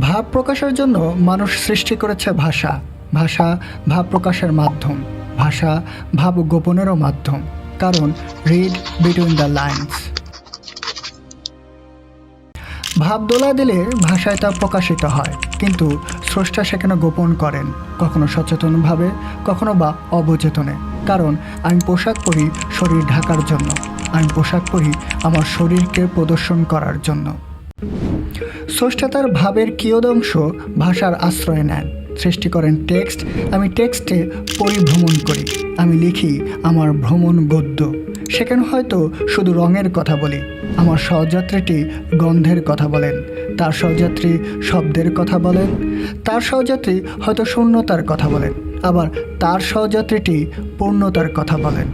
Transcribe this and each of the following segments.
ভাব প্রকাশের জন্য মানুষ সৃষ্টি করেছে ভাষা। ভাষা ভাব প্রকাশের মাধ্যম। ভাষা ভাব গোপনেরও মাধ্যম। কারণ রিড বিটুইন দ্য লাইন্স ভাব দোলা দিলে ভাষায় তা প্রকাশিত হয়। কিন্তু স্রষ্টা সেখানে গোপন করেন। কখনো সচেতনভাবে কখনো বা অবচেতনে। কারণ, আমি পোশাক পরি শরীর ঢাকার জন্য। আমি পোশাক পরি আমার শরীরকে প্রদর্শন করার জন্য। স্রষ্টা তার ভাবের কিয়দংশ ভাষার আশ্রয় নেন। সৃষ্টি করেন টেক্সট। আমি টেক্সটে পরিভ্রমণ করি। আমি লিখি, আমার ভ্রমণ গদ্য। সেখানে হয়তো শুধু রঙের কথা বলি, আমার সহযাত্রীটি গন্ধের কথা বলেন, তার সহযাত্রী শব্দের কথা বলেন, তার সহযাত্রী হয়তো শূন্যতার কথা বলেন, আবার তার সহযাত্রীটি পূর্ণতার কথা বলেন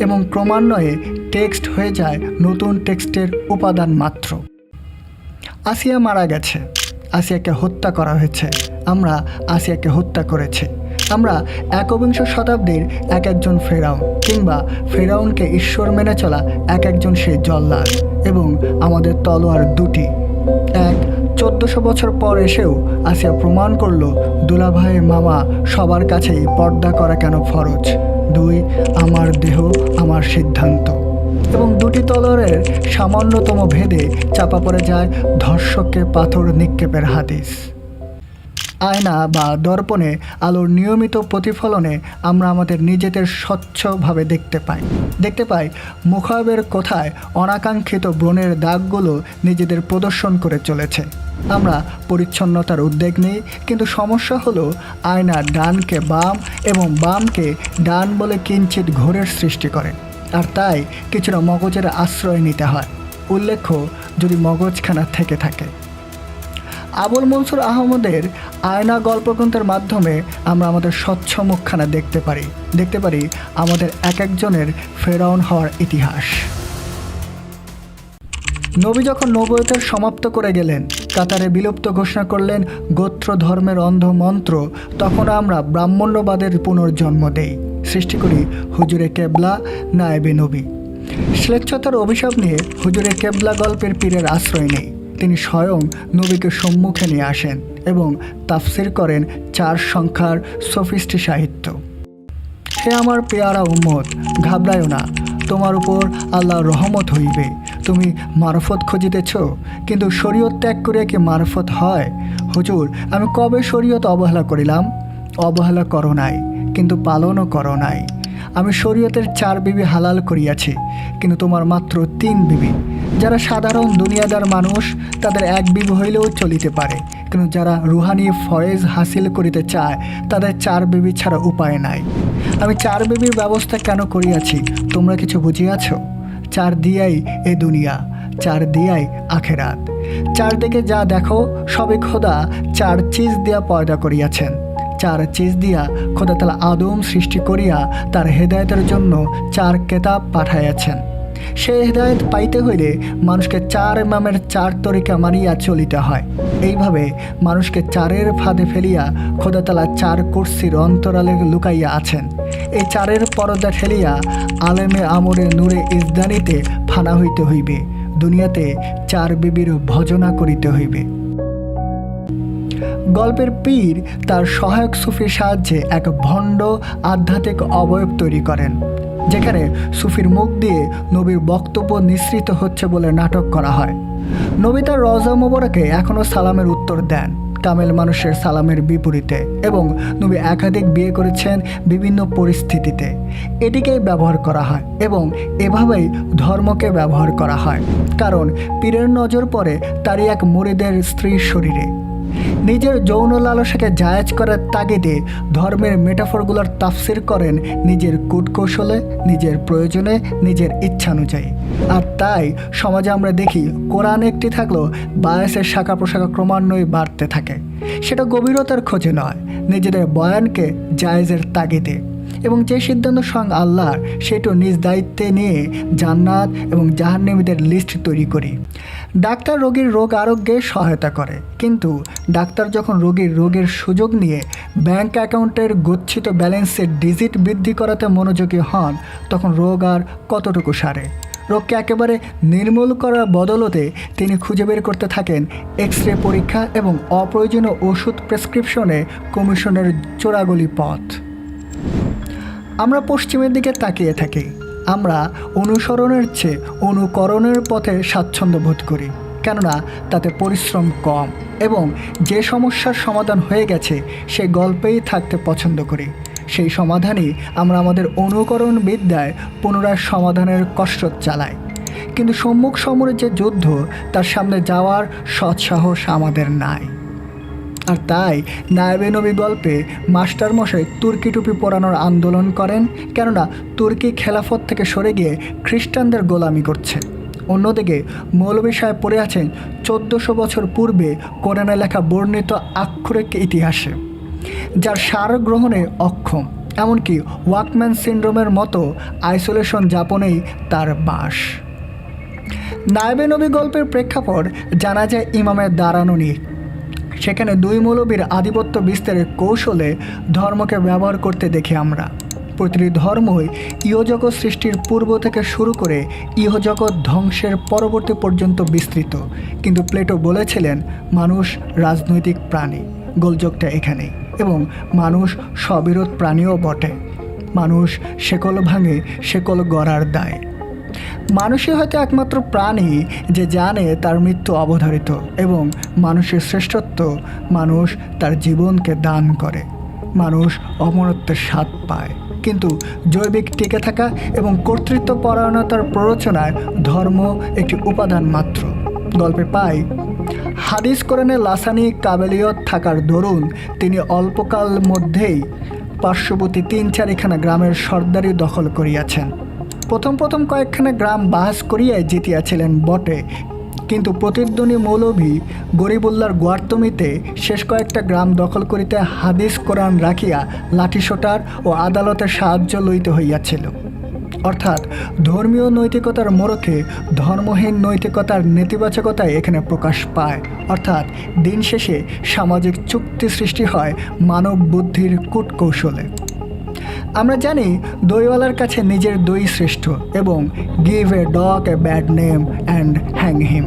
এবং ক্রমান্বয়ে টেক্সট হয়ে যায় নতুন টেক্সটের উপাদান মাত্র। আসিয়া মারা গেছে। আসিয়াকে হত্যা করা হয়েছে। আমরা আসিয়াকে হত্যা করেছি। আমরা একবিংশ শতাব্দীর এক একজন ফেরাউন কিংবা ফেরাউনকে ঈশ্বর মেনে চলা এক একজন সেই জল্লাদ এবং আমাদের তলোয়ার দুটি। এক, চোদ্দশো বছর পর এসেও আসিয়া প্রমাণ করল, দুলাভাই মামা সবার কাছেই পর্দা করা কেন ফরজ? দুই, আমার দেহ, আমার সিদ্ধান্ত। এবং দুটি তলোয়ারের সামান্যতম ভেদে চাপা পড়ে যায় ধর্ষককে পাথর নিক্ষেপের হাদিস। আয়না বা দর্পণে আলোর নিয়মিত প্রতিফলনে আমরা আমাদের নিজেদের স্বচ্ছভাবে দেখতে পাই। দেখতে পাই মুখাবের কোথায় অনাকাঙ্ক্ষিত ব্রণের দাগগুলো নিজেদের প্রদর্শন করে চলেছে। আমরা পরিচ্ছন্নতার উদ্বেগ নিই, কিন্তু সমস্যা হলো আয়না ডানকে বাম এবং বামকে ডান বলে কিঞ্চিত ঘোরের সৃষ্টি করে। আর তাই কিছুটা মগজের আশ্রয় নিতে হয়। উল্লেখ্য, যদি মগজখানা থেকে থাকে। আবুল মনসুর আহমদের আয়না গল্পগ্রন্থের মাধ্যমে আমরা আমাদের স্বচ্ছ মুখখানা দেখতে পারি। দেখতে পারি আমাদের এক একজনের ফেরাউন হওয়ার ইতিহাস। নবী যখন নবয়তের সমাপ্ত করে গেলেন, কাতারে বিলুপ্ত ঘোষণা করলেন গোত্র ধর্মের অন্ধ মন্ত্র তখন আমরা ব্রাহ্মণ্যবাদের পুনর্জন্ম দেই। সৃষ্টি করি হুজুরে কেবলা নায়েবে নবী। শ্লেচ্ছতার অভিশাপ নিয়ে হুজুরে কেবলা গল্পের পীরের আশ্রয় নেই। তিনি স্বয়ং নবীকে সম্মুখে নিয়ে আসেন এবং তাফসির করেন চার সংখ্যার সফিস্টি সাহিত্য। হে আমার পেয়ারা উম্মত ঘাবড়ায়ও না। তোমার উপর আল্লাহ রহমত হইবে। তুমি মারফত খুঁজিতেছ, কিন্তু শরীয়ত ত্যাগ করিয়া কি মারফত হয়? হুজুর, আমি কবে শরীয়ত অবহেলা করিলাম? অবহেলা করো নাই। কিন্তু পালনও করো নাই। আমি শরীয়তের চার বিবি হালাল করিয়াছি, কিন্তু তোমার মাত্র তিন বিবি। যারা সাধারণ দুনিয়াদার মানুষ, তাদের এক বিবি হইলেও চলিতে পারে। কিন্তু যারা রুহানি ফয়েজ হাসিল করিতে চায়, তাদের চার বিবি ছাড়া উপায় নাই। আমি চার বিবির ব্যবস্থা কেন করিয়াছি, তোমরা কিছু বুঝিয়াছ? চার দিয়াই এ দুনিয়া, চার দিয়াই আখেরাত। চারদিকে যা দেখো সবে খোদা চার চিজ দিয়া পয়দা করিয়াছেন। চার চিজ দিয়া খোদা তালা আদম সৃষ্টি করিয়া তার হেদায়তের জন্য চার কেতাব পাঠাইয়াছেন। সেই হেদায়ত পাইতে হইলে মানুষকে চার ইমামের চার তরিকা মারিয়া চলিতে হয়। এইভাবে মানুষকে চারের ফাঁদে ফেলিয়া খোদাতলা চার কুর্সির অন্তরালে লুকাইয়া আছেন। এই চারের পরদা ঠেলিয়া আলেমে আমরে নূরে ইজদানিতে ফানা হইতে হইবে। দুনিয়াতে চার বিবির ভজনা করিতে হইবে। গল্পের পীর তার সহায়ক সুফির সাহায্যে এক ভণ্ড আধ্যাত্মিক অবয়ব তৈরি করেন, যেখানে সুফির মুখ দিয়ে নবীর বক্তব্য নিঃসৃত হচ্ছে বলে নাটক করা হয়। নবী তার রজা মোবারকে এখনও সালামের উত্তর দেন, কামেল মানুষের সালামের বিপরীতে এবং নবী একাধিক বিয়ে করেছেন বিভিন্ন পরিস্থিতিতে। এটিকেই ব্যবহার করা হয় এবং এভাবেই ধর্মকে ব্যবহার করা হয়, কারণ পীরের নজর পড়ে তারই এক মুরিদের স্ত্রীর শরীরে। নিজের যৌন লালসাকে জায়াজ করার তাগিদে ধর্মের মেটাফরগুলোর তাফসির করেন নিজের কূটকৌশলে, নিজের প্রয়োজনে, নিজের ইচ্ছানুযায়ী। আর তাই সমাজে আমরা দেখি কোরআন একটি থাকলেও বায়াসের শাখা প্রশাখা ক্রমান্বয়ে বাড়তে থাকে। সেটা গভীরতার খোঁজে নয়, নিজেদের বয়ানকে জায়েজের তাগিদে। এবং যে সিদ্ধান্ত স্বয়ং আল্লাহর সেটা নিজ দায়িত্বে নিয়ে জান্নাত এবং জাহান্নামীদের লিস্ট তৈরি করি। ডাক্তার রোগীর রোগ আরোগ্যে সহায়তা করে। কিন্তু ডাক্তার যখন রোগীর রোগের সুযোগ নিয়ে ব্যাংক অ্যাকাউন্টের গচ্ছিত ব্যালেন্সের ডিজিট বৃদ্ধি করাতে মনোযোগী হন, তখন রোগ আর কতটুকু সারে? রোগকে একেবারে নির্মূল করার বদলতে তিনি খুঁজে বের করতে থাকেন এক্স রে পরীক্ষা এবং অপ্রয়োজনীয় ওষুধ প্রেসক্রিপশনে কমিশনের চোরাগলি পথ। আমরা পশ্চিমের দিকে তাকিয়ে থাকি। আমরা অনুসরণের চেয়ে অনুকরণের পথে স্বাচ্ছন্দ্য বোধ করি, কেননা তাতে পরিশ্রম কম এবং যে সমস্যার সমাধান হয়ে গেছে, সে গল্পেই থাকতে পছন্দ করি। সেই সমাধানই আমরা আমাদের অনুকরণ বিদ্যায় পুনরায় সমাধানের কষ্ট চালাই। কিন্তু সম্মুখ সমরের যে যুদ্ধ, তার সামনে যাওয়ার সৎসাহস আমাদের নাই। আর তাই নায়বে নবী গল্পে মাস্টারমশাই তুর্কি টুপি পরানোর আন্দোলন করেন, কেননা তুর্কি খেলাফত থেকে সরে গিয়ে খ্রিস্টানদের গোলামি করছে। অন্যদিকে মৌলবী সাহেব পড়ে আছেন, চোদ্দোশো বছর পূর্বে কোরআনে লেখা বর্ণিত আক্ষরিক ইতিহাসে, যার সার গ্রহণে অক্ষম, এমনকি ওয়াকম্যান সিন্ড্রোমের মতো আইসোলেশন যাপনেই তার বাস। নায়বে নবী গল্পের প্রেক্ষাপট জানা যায় ইমামের দাঁড়ানো নিয়ে। সেখানে দুই মৌলবীর আধিপত্য বিস্তারের কৌশলে ধর্মকে ব্যবহার করতে দেখি আমরা। প্রতিটি ধর্মই ইহজগৎ সৃষ্টির পূর্ব থেকে শুরু করে ইহজগৎ ধ্বংসের পরবর্তী পর্যন্ত বিস্তৃত। কিন্তু প্লেটো বলেছিলেন, মানুষ রাজনৈতিক প্রাণী। গোলযোগটা এখানেই। এবং মানুষ স্ববিরোধ প্রাণীও বটে। মানুষ শেকল ভাঙে শেকল গড়ার দায়। মানুষই হয়তো একমাত্র প্রাণী যে জানে তার মৃত্যু অবধারিত এবং মানুষের শ্রেষ্ঠত্ব মানুষ তার জীবনকে দান করে। মানুষ অমরত্বের স্বাদ পায়। কিন্তু জৈবিক টিকে থাকা এবং কর্তৃত্ব পরায়ণতার প্ররোচনায় ধর্ম একটি উপাদান মাত্র। গল্পে পাই, হাদিস কোরআনে লাসানি কাবেলিয়ত থাকার দরুন তিনি অল্পকাল মধ্যেই পার্শ্ববর্তী তিন চারিখানা গ্রামের সর্দারি দখল করিয়াছেন। প্রথম প্রথম কয়েকখানা গ্রাম বাস করিয়াই জিতিয়াছিলেন বটে। কিন্তু প্রতিদ্বন্দ্বী মৌলভী গরিবুল্লার গোয়ার্তমিতে শেষ কয়েকটা গ্রাম দখল করিতে হাদিস, কোরআন রাখিয়া লাঠিসোটার ও আদালতের সাহায্য লইতে হইয়াছিল। অর্থাৎ ধর্মীয় নৈতিকতার মোড়কে ধর্মহীন নৈতিকতার নেতিবাচকতাই এখানে প্রকাশ পায়। অর্থাৎ দিন শেষে সামাজিক চুক্তি সৃষ্টি হয় মানব বুদ্ধির কূটকৌশলে। আমরা জানি দইওয়ালার কাছে নিজের দই শ্রেষ্ঠ এবং give a dog a bad name and hang him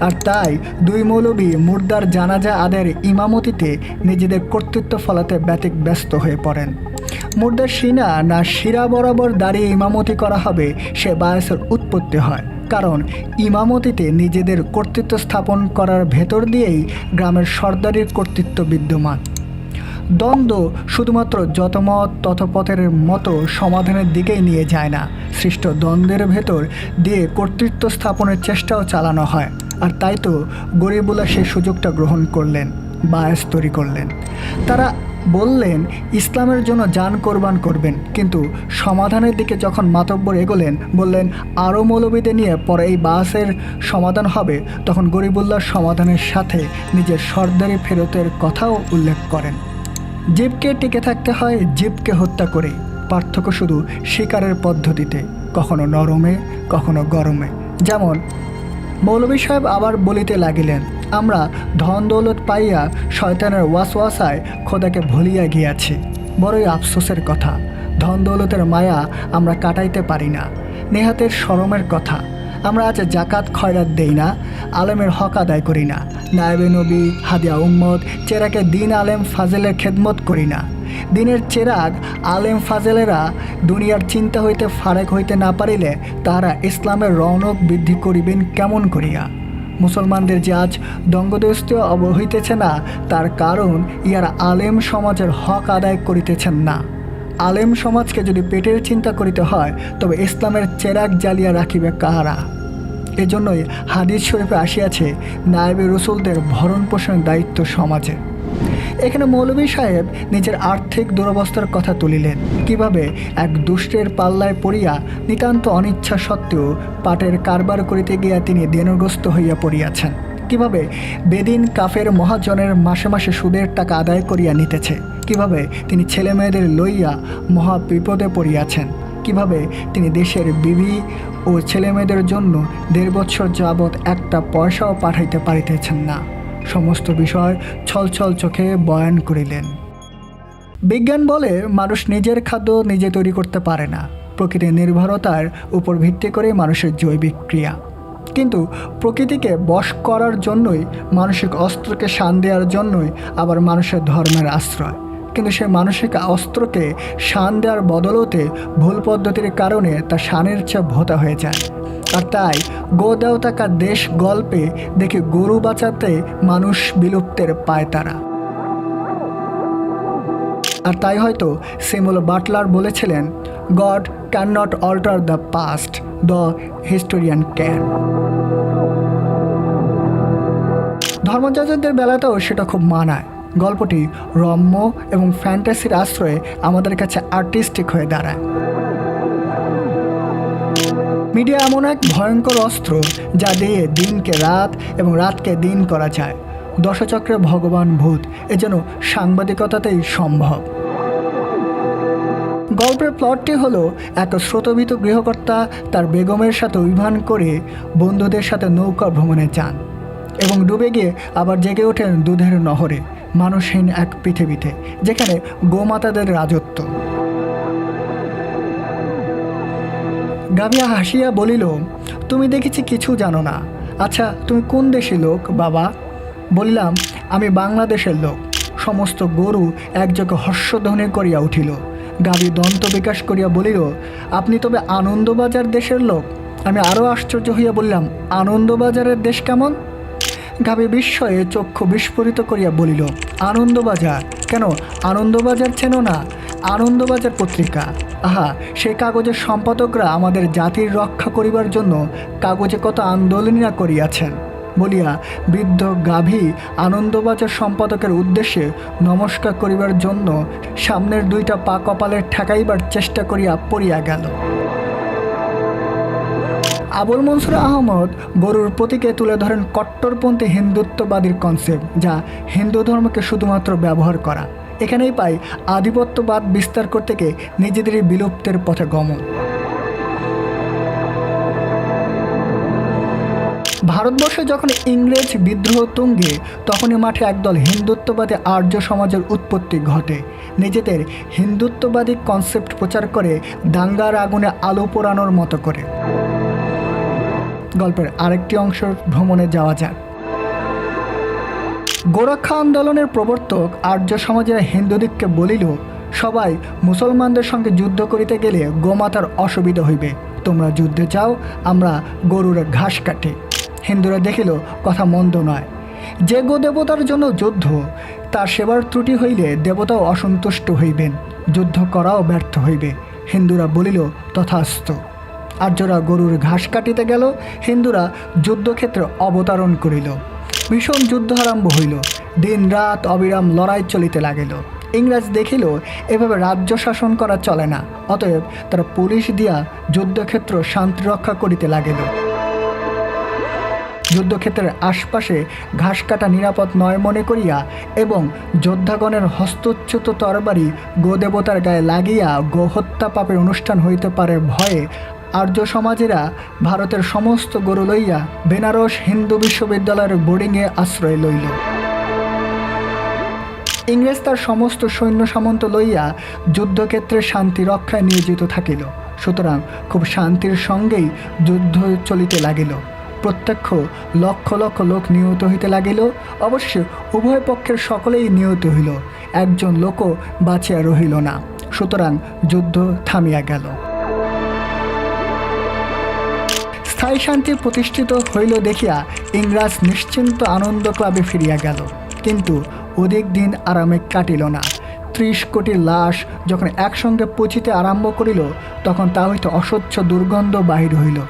আর তাই দুই মৌলবী মুর্দার জানাজা আদের ইমামতিতে নিজেদের কর্তৃত্ব ফলাতে ব্যতিক ব্যস্ত হয়ে পড়েন। মুর্দার সিনা না শিরা বরাবর দাঁড়িয়ে ইমামতি করা হবে, সে বায়াসের উৎপত্তি হয়। কারণ ইমামতিতে নিজেদের কর্তৃত্ব স্থাপন করার ভেতর দিয়েই গ্রামের সর্দারির কর্তৃত্ব বিদ্যমান। দ্বন্দ্ব শুধুমাত্র যতমত তথপথের মতো সমাধানের দিকেই নিয়ে যায় না। সৃষ্ট দ্বন্দ্বের ভেতর দিয়ে কর্তৃত্ব স্থাপনের চেষ্টাও চালানো হয়। আর তাই তো গরিবুল্লা সেই সুযোগটা গ্রহণ করলেন, বায়াস তৈরি করলেন। তারা বললেন, ইসলামের জন্য যান কোরবান করবেন। কিন্তু সমাধানের দিকে যখন মাতব্বর এগোলেন, বললেন আরও মৌলবিদে নিয়ে পরে এই বাসের সমাধান হবে। তখন গরিবুল্লার সমাধানের সাথে নিজের সর্দারি ফেরতের কথাও উল্লেখ করেন। জীবকে টিকে থাকতে হয়, জীবকে হত্যা করে। পার্থক্য শুধু শিকারের পদ্ধতিতে, কখনো নরমে, কখনো গরমে। যেমন, মৌলভী সাহেব আবার বলিতে লাগিলেন, আমরা ধন দৌলত পাইয়া শয়তানের ওয়াসওয়াসায় খোদাকে ভুলিয়া গিয়াছি। বড়ই আফসোসের কথা। ধন দৌলতের মায়া আমরা কাটাইতে পারি না। নেহাতের শরমের কথা। আমরা আজ জাকাত খয়রাত দেই না, আলেমের হক আদায় করি না। নায়েবে নবী, হাদিয়া উম্মদ চেরাকে দিন আলেম ফাজেলের খেদমত করি না। দিনের চেরাগ আলেম ফাজেলেরা দুনিয়ার চিন্তা হইতে ফারেক হইতে না পারিলে তাহারা ইসলামের রৌনক বৃদ্ধি করিবেন কেমন করিয়া? মুসলমানদের যে আজ দঙ্গদস্ত হইতেছে না, তার কারণ ইহারা আলেম সমাজের হক আদায় করিতেছেন না। আলেম সমাজকে যদি পেটের চিন্তা করিতে হয়, তবে ইসলামের চেরাক জ্বালিয়া রাখিবে কাহারা? এজন্যই হাদিস শরীফে আসিয়াছে নায়েবে রসুলদের ভরণ পোষণের দায়িত্ব সমাজে। এখানে মৌলভী সাহেব নিজের আর্থিক দুরবস্থার কথা তুলিলেন। কীভাবে এক দুষ্টের পাল্লায় পড়িয়া নিতান্ত অনিচ্ছা সত্ত্বেও পাটের কারবার করিতে গিয়া তিনি দেনগ্রস্ত হইয়া পড়িয়াছেন। কীভাবে বেদিন কাফের মহাজনের মাসে মাসে সুদের টাকা আদায় করিয়া নিতেছে? কীভাবে তিনি ছেলে মেয়েদের লইয়া মহা বিপদে পড়িয়াছেন? কীভাবে তিনি দেশের বিবি ও ছেলেমেয়েদের জন্য দেড় বছর যাবৎ একটা পয়সাও পাঠাইতে পারিতেছেন না? সমস্ত বিষয় ছলছল চোখে বয়ান করিলেন। বিজ্ঞান বলে মানুষ নিজের খাদ্য নিজে তৈরি করতে পারে না। প্রকৃতির নির্ভরতার উপর ভিত্তি করে মানুষের জৈবিক ক্রিয়া। কিন্তু প্রকৃতিকে বশ করার জন্যই, মানসিক অস্ত্রকে শান দেওয়ার জন্যই আবার মানুষের ধর্মের আশ্রয়। কিন্তু সে মানসিক অস্ত্রকে শান দেওয়ার বদলতে ভুল পদ্ধতির কারণে তা শানের চেয়ে ভোতা হয়ে যায়। আর তাই গো দেবতাকা দেশ গল্পে দেখি গরু বাঁচাতে মানুষ বিলুপ্তের পায় তারা। আর তাই হয়তো সিমুল বাটলার বলেছিলেন can not alter the past the historian can ধর্মযাজকদের বেলাতেও সেটা খুব মানায়। গল্পটি রম্য এবং ফ্যান্টাসির আশ্রয়ে আমাদের কাছে আর্টিস্টিক হয়ে দাঁড়ায়। মিডিয়া এমন এক ভয়ঙ্কর অস্ত্র যা দিয়ে দিনকে রাত এবং রাতকে দিন করা যায়। দশচক্রে ভগবান ভূত, এ যেন সাংবাদিকতাতেই সম্ভব। গল্পের প্লটটি হলো, এক স্রোতবিত গৃহকর্তা তার বেগমের সাথে অভিমান করে বন্ধুদের সাথে নৌকা ভ্রমণে যান এবং ডুবে গিয়ে আবার জেগে ওঠেন দুধের নহরে মানুষহীন এক পৃথিবীতে, যেখানে গোমাতাদের রাজত্ব। গাভিয়া হাসিয়া বলিল, তুমি দেখেছি কিছু জানো না। আচ্ছা তুমি কোন দেশি লোক, বাবা? বললাম, আমি বাংলাদেশের লোক। সমস্ত গরু একযোগে হর্ষধ্বনি করিয়া উঠিল। গাভী দন্ত বিকাশ করিয়া বলিল, আপনি তবে আনন্দবাজার দেশের লোক। আমি আরও আশ্চর্য হইয়া বললাম, আনন্দবাজারের দেশ কেমন? গাভী বিস্ময়ে চক্ষু বিস্ফোরিত করিয়া বলিল, আনন্দবাজার? কেন? আনন্দবাজার চেনো না, আনন্দবাজার পত্রিকা। আহা সেই কাগজের সম্পাদকরা আমাদের জাতির রক্ষা করিবার জন্য কাগজে কত আন্দোলনীরা করিয়াছেন। বলিয়া বৃদ্ধ গাভী আনন্দবাজার সম্পাদকের উদ্দেশ্যে নমস্কার করিবার জন্য সামনের দুইটা পা কপালে ঠেকাইবার চেষ্টা করিয়া পড়িয়া গেল। আবুল মনসুর আহমদ গরুর প্রতীকে তুলে ধরেন কট্টরপন্থী হিন্দুত্ববাদীর কনসেপ্ট যা হিন্দু ধর্মকে শুধুমাত্র ব্যবহার করা। এখানেই পাই আধিপত্যবাদ বিস্তার করতে গিয়ে নিজেদেরই বিলুপ্তের পথে গমন। ভারতবর্ষে যখন ইংরেজ বিদ্রোহ তুঙ্গে, তখনই মাঠে একদল হিন্দুত্ববাদী আর্য সমাজের উৎপত্তি ঘটে। নিজেদের হিন্দুত্ববাদী কনসেপ্ট প্রচার করে দাঙ্গার আগুনে আলো পোড়ানোর মতো করে। গল্পের আরেকটি অংশ ভ্রমণে যাওয়া যাক। গোরক্ষা আন্দোলনের প্রবর্তক আর্য সমাজের হিন্দুদিককে বলিল, সবাই মুসলমানদের সঙ্গে যুদ্ধ করিতে গেলে গোমাতার অসুবিধা হইবে। তোমরা যুদ্ধে যাও, আমরা গরুর ঘাস কাটি। হিন্দুরা দেখিল কথা মন্দ নয়। যে গো দেবতার জন্য যুদ্ধ, তার সেবার ত্রুটি হইলে দেবতাও অসন্তুষ্ট হইবেন, যুদ্ধ করাও ব্যর্থ হইবে, হিন্দুরা বলিল তথাস্ত আর্যরা গরুর ঘাস কাটিতে গেল, হিন্দুরা যুদ্ধক্ষেত্রে অবতারণ করিল। ভীষণ যুদ্ধ আরম্ভ হইল দিন রাত অবিরাম লড়াই চলিতে লাগিল। ইংরেজ দেখিল, এভাবে রাজ্য শাসন করা চলে না, অতএব তারা পুলিশ দিয়া যুদ্ধক্ষেত্র শান্তি রক্ষা করিতে লাগিল। যুদ্ধক্ষেত্রের আশপাশে ঘাস কাটা নিরাপদ নয় মনে করিয়া এবং যোদ্ধাগণের হস্তচ্যুত তরবারি গোদেবতার গায়ে লাগিয়া গোহত্যা পাপের অনুষ্ঠান হইতে পারে ভয়ে আর্য সমাজেরা ভারতের সমস্ত গরু লইয়া বেনারস হিন্দু বিশ্ববিদ্যালয়ের বোর্ডিংয়ে আশ্রয় লইল। ইংরেজ তার সমস্ত সৈন্য সামন্ত লইয়া যুদ্ধক্ষেত্রে শান্তি রক্ষায় নিয়োজিত থাকিল। সুতরাং খুব শান্তির সঙ্গেই যুদ্ধ চলিতে লাগিল। প্রত্যক্ষ লক্ষ লক্ষ লোক নিহত হইতে লাগিল। অবশ্য উভয় পক্ষের সকলেই নিহত হইল। একজন লোকও বাঁচিয়া রহিল না। সুতরাং যুদ্ধ থামিয়া গেল। স্থায়ী শান্তি প্রতিষ্ঠিত হইল দেখিয়া ইংরাজ নিশ্চিন্ত আনন্দ ক্লাবে ফিরিয়া গেল। কিন্তু অধিক দিন আরামে কাটিল না। ত্রিশ কোটি লাশ যখন একসঙ্গে পচিতে আরম্ভ করিল, তখন তা হইতে অস্বচ্ছ দুর্গন্ধ বাহির হইল।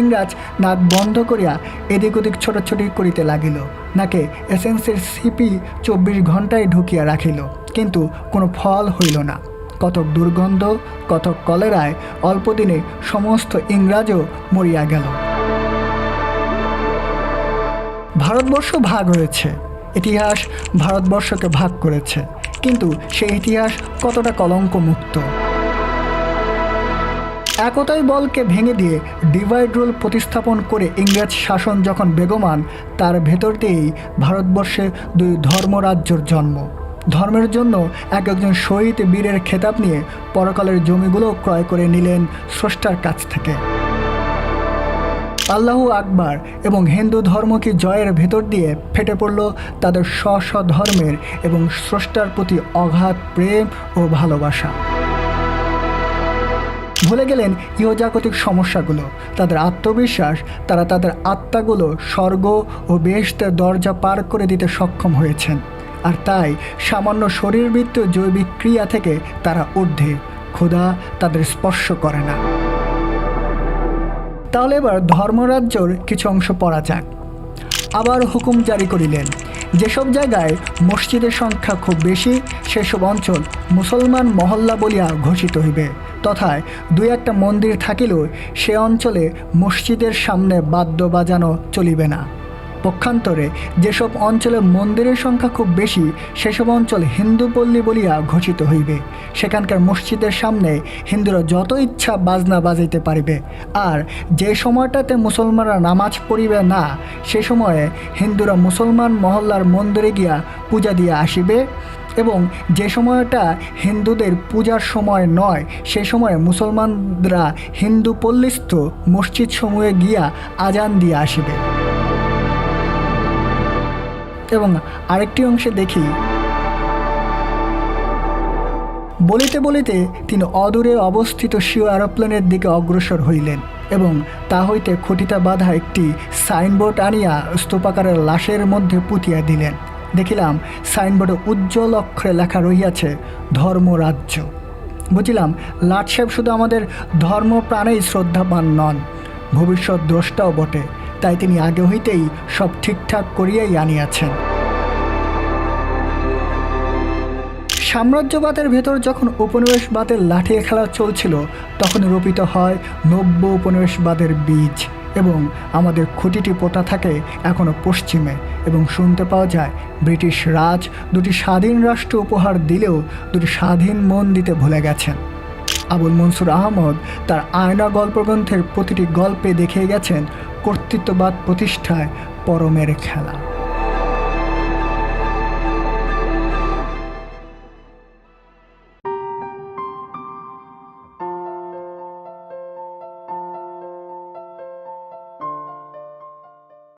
ইংরাজ নাক বন্ধ করিয়া এদিক ওদিক ছোটাছুটি করিতে লাগিল। নাকে এসেন্সের সিপি চব্বিশ ঘন্টায় ঢুকিয়া রাখিল, কিন্তু কোনো ফল হইল না। কতক দুর্গন্ধ, কতক কলেরায় অল্পদিনে সমস্ত ইংরাজও মরিয়া গেল। ভারতবর্ষ ভাগ হয়েছে, ইতিহাস ভারতবর্ষকে ভাগ করেছে, কিন্তু সেই ইতিহাস কতটা কলঙ্ক মুক্ত একতাই বলকে ভেঙে দিয়ে ডিভাইড রুল প্রতিস্থাপন করে ইংরেজ শাসন যখন বেগমান, তার ভেতর দিয়েই ভারতবর্ষে দুই ধর্মরাজ্যর জন্ম। ধর্মের জন্য এক একজন শহীদ বীরের খেতাব নিয়ে পরকালের জমিগুলো ক্রয় করে নিলেন স্রষ্টার কাছ থেকে। আল্লাহু আকবার এবং হিন্দু ধর্মকে জয়ের ভেতর দিয়ে ফেটে পড়ল তাদের স্ব ধর্মের এবং স্রষ্টার প্রতি অগাধ প্রেম ও ভালোবাসা। ভুলে গেলেন ইহজাগতিক সমস্যাগুলো। তাদের আত্মবিশ্বাস, তারা তাদের আত্মাগুলো স্বর্গ ও বেহেশতের দরজা পার করে দিতে সক্ষম হয়েছেন। আর তাই সামান্য শরীরবৃত্ত জৈবিক ক্রিয়া থেকে তারা ঊর্ধ্বে। ক্ষুধা তাদের স্পর্শ করে না। তাহলে এবার ধর্মরাজ্যর কিছু অংশ পড়া যাক। আবার হুকুম জারি করিলেন। যেসব জায়গায় মসজিদের সংখ্যা খুব বেশি, সেসব অঞ্চল মুসলমান মহল্লা বলিয়া ঘোষিত হইবে। তথায় দুই একটা মন্দির থাকিলেও সে অঞ্চলে মসজিদের সামনে বাদ্য বাজানো চলিবে না। পক্ষান্তরে যেসব অঞ্চলে মন্দিরের সংখ্যা খুব বেশি, সেসব অঞ্চল হিন্দু পল্লী বলিয়া ঘোষিত হইবে। সেখানকার মসজিদের সামনে হিন্দুরা যত ইচ্ছা বাজনা বাজাইতে পারিবে। আর যে সময়টাতে মুসলমানরা নামাজ পড়িবে না, সে সময়ে হিন্দুরা মুসলমান মহল্লার মন্দিরে গিয়া পূজা দিয়া আসিবে এবং যে সময়টা হিন্দুদের পূজার সময় নয়, সে সময়ে মুসলমানরা হিন্দু পল্লীস্থ মসজিদ সমূহে গিয়া আজান দিয়ে আসিবে। এবং আরেকটি অংশে দেখি। বলিতে বলিতে তিনি অদূরে অবস্থিত শিও এরোপ্লেনের দিকে অগ্রসর হইলেন এবং তা হইতে খটিতা বাঁধা একটি সাইনবোর্ড আনিয়া স্তূপাকারের লাশের মধ্যে পুঁতিয়া দিলেন। দেখিলাম সাইনবোর্ডে উজ্জ্বল অক্ষরে লেখা রহিয়াছে, ধর্মরাজ্য। বুঝিলাম লাট সাহেব শুধু আমাদের ধর্ম প্রাণেই শ্রদ্ধাবান নন, ভবিষ্যৎ দ্রষ্টাও বটে। তাই তিনি আগে হইতেই সব ঠিকঠাক করিয়াই আনিয়াছেন। সাম্রাজ্যবাদের ভেতর যখন উপনিবেশবাদের লাঠি খেলা চলছিল, তখন রোপিত হয় নব্য উপনিবেশবাদের বীজ এবং আমাদের খুঁটিটি পোতা থাকে এখনও পশ্চিমে এবং শুনতে পাওয়া যায় ব্রিটিশ রাজ দুটি স্বাধীন রাষ্ট্র উপহার দিলেও দুটি স্বাধীন মন দিতে ভুলে গেছেন। আবুল মনসুর আহমদ তার আয়না গল্পগ্রন্থের প্রতিটি গল্পে দেখে গেছেন কর্তৃত্ববাদ প্রতিষ্ঠায় পরমের খেলা।